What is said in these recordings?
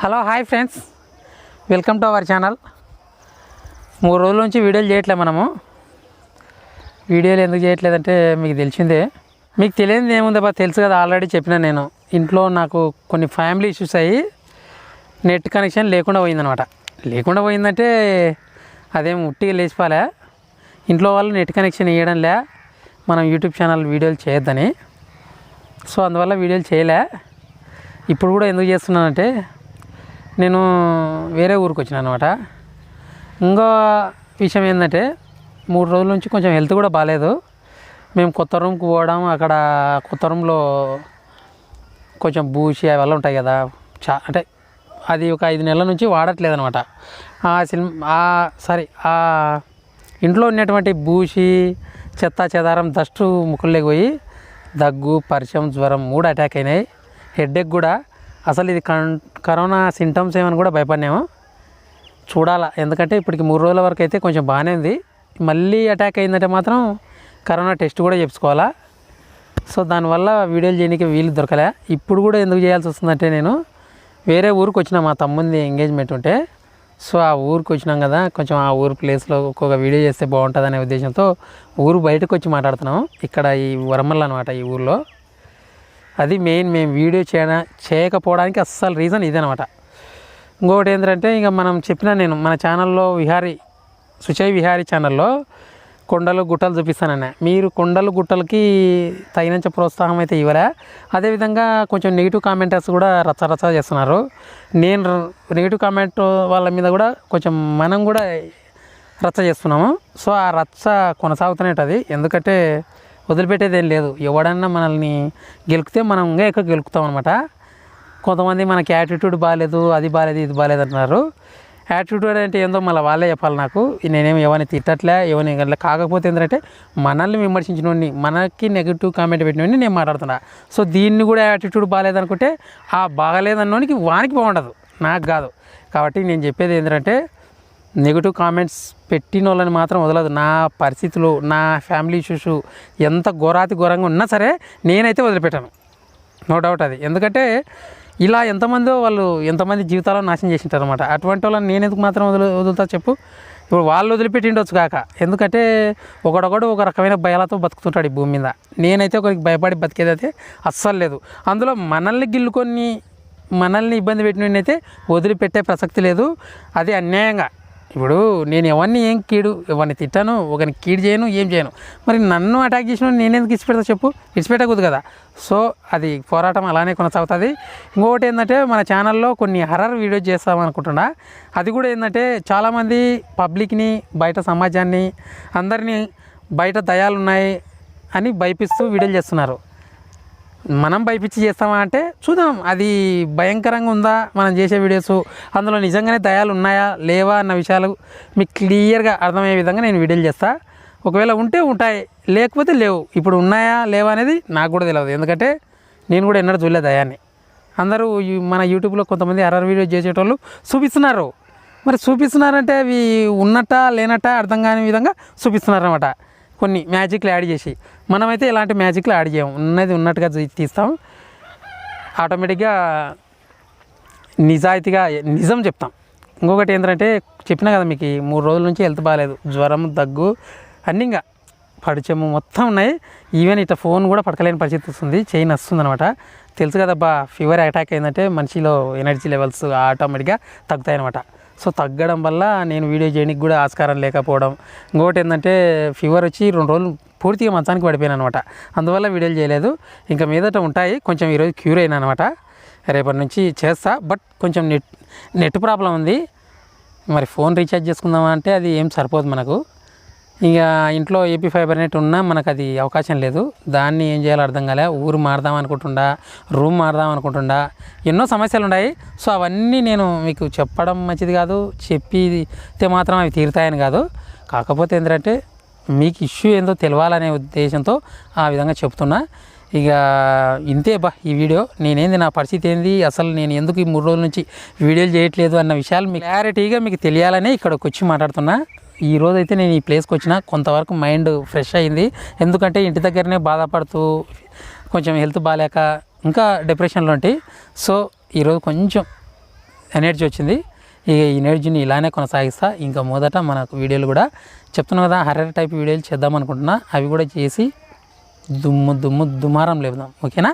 Hello hi friends. Welcome to our channel. మూడు రోజుల నుంచి వీడియోలు చేయట్లే మనము. వీడియోలు ఎందుకు చేయట్లేదంటే మీకు తెలిసిందే. మీకు తెలియదు ఏముందబ్బా తెలుసు కదా ఆల్రెడీ చెప్పిన నేను. ఇంట్లో నాకు కొన్ని ఫ్యామిలీ ఇష్యూస్ అయ్యి నెట్ కనెక్షన్ లేకుండా పోయిందనమాట. లేకుండా పోయిందంటే అదేం ఉట్టిగా లేచిపోలే. ఇంట్లో వాళ్ళు నెట్ కనెక్షన్ ఇవ్వడంలే మనం యూట్యూబ్ ఛానల్ వీడియోలు చేయొద్దని. సో అందువల్ల వీడియోలు చేయలే. ఇప్పుడు కూడా ఎందుకు చేస్తున్నానంటే నేను వేరే ఊరికి వచ్చిన అనమాట ఇంకో విషయం ఏంటంటే మూడు రోజుల నుంచి కొంచెం హెల్త్ కూడా బాగాలేదు మేము కొత్త రూమ్కి పోవడం అక్కడ కొత్త రూమ్లో కొంచెం బూసి అవన్నీ ఉంటాయి కదా. చా అంటే అది ఒక ఐదు నెలల నుంచి వాడట్లేదు అనమాట ఆ సినిమా సారీ ఆ ఇంట్లో ఉన్నటువంటి బూసి చెత్త చెదారం దస్టు ముక్కుల్లోకి పోయి దగ్గు పరిచయం జ్వరం మూడు అటాక్ అయినాయి. హెడ్ఏక్ కూడా అసలు ఇది కరోనా సింటమ్స్ ఏమని కూడా భయపడినాము. చూడాలా. ఎందుకంటే ఇప్పటికి మూడు రోజుల వరకు అయితే కొంచెం బాగానే ఉంది. మళ్ళీ అటాక్ అయిందంటే మాత్రం కరోనా టెస్ట్ కూడా చెప్పుకోవాలా. సో దానివల్ల వీడియోలు చేయడానికి వీలు దొరకలే. ఇప్పుడు కూడా ఎందుకు చేయాల్సి వస్తుందంటే నేను వేరే ఊరికి వచ్చిన మా తమ్ముంది ఎంగేజ్మెంట్ ఉంటే. సో ఆ ఊరికి వచ్చినాం కదా. కొంచెం ఆ ఊరు ప్లేస్లో ఒక్కొక్క వీడియో చేస్తే బాగుంటుంది అనే ఉద్దేశంతో ఊరు బయటకు వచ్చి మాట్లాడుతున్నాం ఇక్కడ ఈ వరమల్ అనమాట ఈ ఊర్లో. అది మెయిన్ మేము వీడియో చేయ చేయకపోవడానికి అస్సలు రీజన్ ఇదనమాట. ఇంకొకటి ఏంటంటే ఇంకా మనం చెప్పిన నేను మన ఛానల్లో విహారీ సుచయ్ విహారీ ఛానల్లో కొండలు గుట్టలు చూపిస్తానన్న. మీరు కొండలు గుట్టలకి తగినంత ప్రోత్సాహం అయితే ఇవ్వలే అదేవిధంగా కొంచెం నెగిటివ్ కామెంటర్స్ కూడా రచ్చ రచ్చ చేస్తున్నారు. నేను నెగిటివ్ కామెంట్ వాళ్ళ మీద కూడా కొంచెం మనం కూడా రచ్చ చేస్తున్నాము. సో ఆ రచ్చ కొనసాగుతూనే ఉంటుంది ఎందుకంటే వదిలిపెట్టేది ఏం లేదు. ఎవడన్నా మనల్ని గెలికితే మనం ఇంకా ఎక్కువ గెలుకుతాం అనమాట కొంతమంది మనకి యాటిట్యూడ్ బాగాలేదు అది బాగాలేదు ఇది బాగాలేదు అంటున్నారు. యాటిట్యూడ్ అంటే ఏందో మళ్ళీ వాళ్ళే చెప్పాలి నాకు. నేనేమి ఎవరిని తిట్టట్లే ఎవరిని అట్లా కాకపోతే ఏంటంటే మనల్ని విమర్శించిన మనకి నెగిటివ్ కామెంట్ పెట్టిన నేను మాట్లాడుతున్నా. సో దీన్ని కూడా యాటిట్యూడ్ బాగాలేదనుకుంటే ఆ బాగాలేదన్నోనికి వానికి బాగుండదు. నాకు కాదు. కాబట్టి నేను చెప్పేది ఏంటంటే నెగిటివ్ కామెంట్స్ పెట్టిన వాళ్ళని మాత్రం వదలదు. నా పరిస్థితులు నా ఫ్యామిలీ ఇష్యూస్ ఎంత ఘోరాతి ఘోరంగా ఉన్నా సరే నేనైతే వదిలిపెట్టాను. నో డౌట్ అది. ఎందుకంటే ఇలా ఎంతమందో వాళ్ళు ఎంతమంది జీవితాలను నాశనం చేసింటారు అనమాట అటువంటి వాళ్ళని నేను ఎందుకు మాత్రం వదులు వదులుతా చెప్పు? ఇప్పుడు వాళ్ళు వదిలిపెట్టిండొచ్చు కాక. ఎందుకంటే ఒకడొకడు ఒక రకమైన భయాలతో బతుకుతుంటాడు ఈ భూమి మీద. నేనైతే ఒకరికి భయపడి బతికేదైతే అస్సలు లేదు. అందులో మనల్ని గిల్లుకొని మనల్ని ఇబ్బంది పెట్టినైతే వదిలిపెట్టే ప్రసక్తి లేదు. అది అన్యాయంగా. ఇప్పుడు నేను ఎవరిని ఏం కీడు ఎవరిని తిట్టాను ఒకరిని కీడు చేయను ఏం చేయను. మరి నన్ను అటాక్ చేసిన నేను ఎందుకు ఇచ్చిపెడతా చెప్పు? ఇచ్చిపెట్టకూడదు కదా. సో అది పోరాటం అలానే కొనసాగుతుంది. ఇంకొకటి ఏంటంటే మన ఛానల్లో కొన్ని హర్రర్ వీడియోస్ చేస్తామనుకుంటున్నా అది కూడా ఏంటంటే చాలామంది పబ్లిక్ని బయట సమాజాన్ని అందరినీ బయట దయాలు ఉన్నాయి అని భయపిస్తూ వీడియోలు చేస్తున్నారు. మనం భయపించి చేస్తామా అంటే చూద్దాం. అది భయంకరంగా ఉందా? మనం చేసే వీడియోస్ అందులో నిజంగానే దయాలు ఉన్నాయా? లేవా? అన్న విషయాలు మీకు క్లియర్గా అర్థమయ్యే విధంగా నేను వీడియోలు చేస్తా. ఒకవేళ ఉంటే ఉంటాయి. లేకపోతే లేవు. ఇప్పుడు ఉన్నాయా? లేవా అనేది నాకు కూడా తెలియదు ఎందుకంటే నేను కూడా ఎన్నడూ చూడలేదు దయాన్ని. అందరూ మన యూట్యూబ్లో కొంతమంది అరవై వీడియో చేసేటోళ్ళు చూపిస్తున్నారు. మరి చూపిస్తున్నారంటే అవి ఉన్నట్ట లేనట్ట అర్థం కాని విధంగా చూపిస్తున్నారు అనమాట కొన్ని మ్యాజిక్లు యాడ్ చేసి మనమైతే ఇలాంటి మ్యాజిక్లు యాడ్ చేయము. ఉన్నది ఉన్నట్టుగా తీస్తాం. ఆటోమేటిక్గా నిజాయితీగా నిజం చెప్తాం. ఇంకొకటి ఏంటంటే చెప్పినా కదా మీకు మూడు రోజుల నుంచి హెల్త్ బాగాలేదు జ్వరం దగ్గు అన్నీ ఇంకా పడిచము మొత్తం ఉన్నాయి. ఈవెన్ ఇట్లా ఫోన్ కూడా పడకలేని పరిస్థితి వస్తుంది. చైన్ వస్తుంది అనమాట తెలుసు కదబ్బా ఫీవర్ అటాక్ అయిందంటే మనిషిలో ఎనర్జీ లెవెల్స్ ఆటోమేటిక్గా తగ్గుతాయి అనమాట సో తగ్గడం వల్ల నేను వీడియో చేయడానికి కూడా ఆస్కారం లేకపోవడం. ఇంకోటి ఏంటంటే ఫీవర్ వచ్చి రెండు రోజులు పూర్తిగా మంచానికి పడిపోయాను అనమాట అందువల్ల వీడియోలు చేయలేదు. ఇంకా మీదట ఉంటాయి. కొంచెం ఈరోజు క్యూర్ అయినా అనమాట రేపటి నుంచి చేస్తా. బట్ కొంచెం నెట్ నెట్ ప్రాబ్లం ఉంది. మరి ఫోన్ రీఛార్జ్ చేసుకుందామా అంటే అది ఏం సరిపోదు మనకు. ఇక ఇంట్లో ఏపీ ఫైబర్ నెట్ ఉన్నా మనకు అది అవకాశం లేదు. దాన్ని ఏం చేయాలో అర్థం కాలే. ఊరు మారదాం అనుకుంటుండా రూమ్ మారదాం అనుకుంటుండా ఎన్నో సమస్యలు ఉన్నాయి సో అవన్నీ నేను మీకు చెప్పడం మంచిది కాదు. చెప్పితే మాత్రం అవి తీరుతాయని కాదు. కాకపోతే ఏంటంటే మీకు ఇష్యూ ఏందో తెలవాలనే ఉద్దేశంతో ఆ విధంగా చెప్తున్నా. ఇక ఇంతే బా ఈ వీడియో. నేనేంది నా పరిస్థితి ఏంది? అసలు నేను ఎందుకు ఈ మూడు రోజుల నుంచి వీడియోలు చేయట్లేదు అన్న విషయాలు మీకు క్లారిటీగా మీకు తెలియాలని ఇక్కడికి వచ్చి మాట్లాడుతున్నా. ఈ రోజు అయితే నేను ఈ ప్లేస్కి వచ్చిన కొంతవరకు మైండ్ ఫ్రెష్ అయింది. ఎందుకంటే ఇంటి దగ్గరనే బాధపడుతూ కొంచెం హెల్త్ బాగాలేక ఇంకా డిప్రెషన్లో ఉంటే సో ఈరోజు కొంచెం ఎనర్జీ వచ్చింది. ఈ ఎనర్జీని ఇలానే కొనసాగిస్తా. ఇంకా మొదట మనకు వీడియోలు కూడా చెప్తున్నా కదా హర్రర్ టైప్ వీడియోలు చేద్దాం అనుకుంటున్నా. అవి కూడా చేసి దుమ్ము దుమ్ము దుమారం లేపుదాం. ఓకేనా?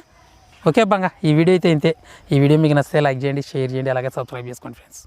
ఓకే బంగా ఈ వీడియో అయితే ఇంతే. ఈ వీడియో మీకు నచ్చితే లైక్ చేయండి షేర్ చేయండి అలాగే సబ్స్క్రైబ్ చేసుకోండి ఫ్రెండ్స్